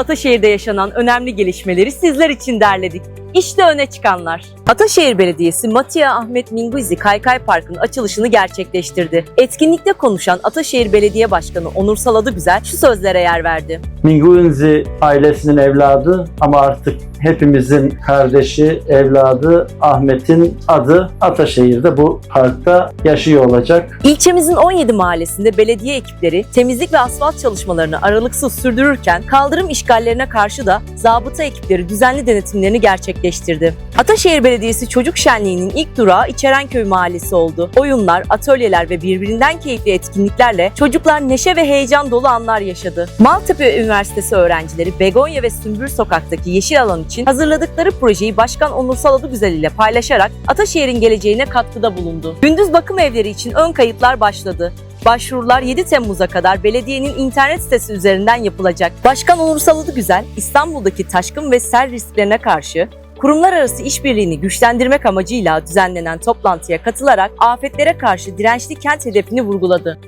Ataşehir'de yaşanan önemli gelişmeleri sizler için derledik. İşte öne çıkanlar. Ataşehir Belediyesi Matia Ahmet Minguizi Kaykay Parkı'nın açılışını gerçekleştirdi. Etkinlikte konuşan Ataşehir Belediye Başkanı Onur Saladı Güzel şu sözlere yer verdi. Minguinzi ailesinin evladı ama artık hepimizin kardeşi, evladı Ahmet'in adı Ataşehir'de bu parkta yaşıyor olacak. İlçemizin 17 mahallesinde belediye ekipleri temizlik ve asfalt çalışmalarını aralıksız sürdürürken kaldırım işgallerine karşı da zabıta ekipleri düzenli denetimlerini gerçekleştirdi. Ataşehir Belediyesi Çocuk Şenliği'nin ilk durağı İçerenköy Mahallesi oldu. Oyunlar, atölyeler ve birbirinden keyifli etkinliklerle çocuklar neşe ve heyecan dolu anlar yaşadı. Maltepe Üniversitesi öğrencileri Begonya ve Sümbül Sokak'taki yeşil alan için hazırladıkları projeyi Başkan Onur Saladı Güzel ile paylaşarak Ataşehir'in geleceğine katkıda bulundu. Gündüz bakım evleri için ön kayıtlar başladı. Başvurular 7 Temmuz'a kadar belediyenin internet sitesi üzerinden yapılacak. Başkan Onur Güzel, İstanbul'daki taşkın ve sel risklerine karşı kurumlar arası işbirliğini güçlendirmek amacıyla düzenlenen toplantıya katılarak afetlere karşı dirençli kent hedefini vurguladı.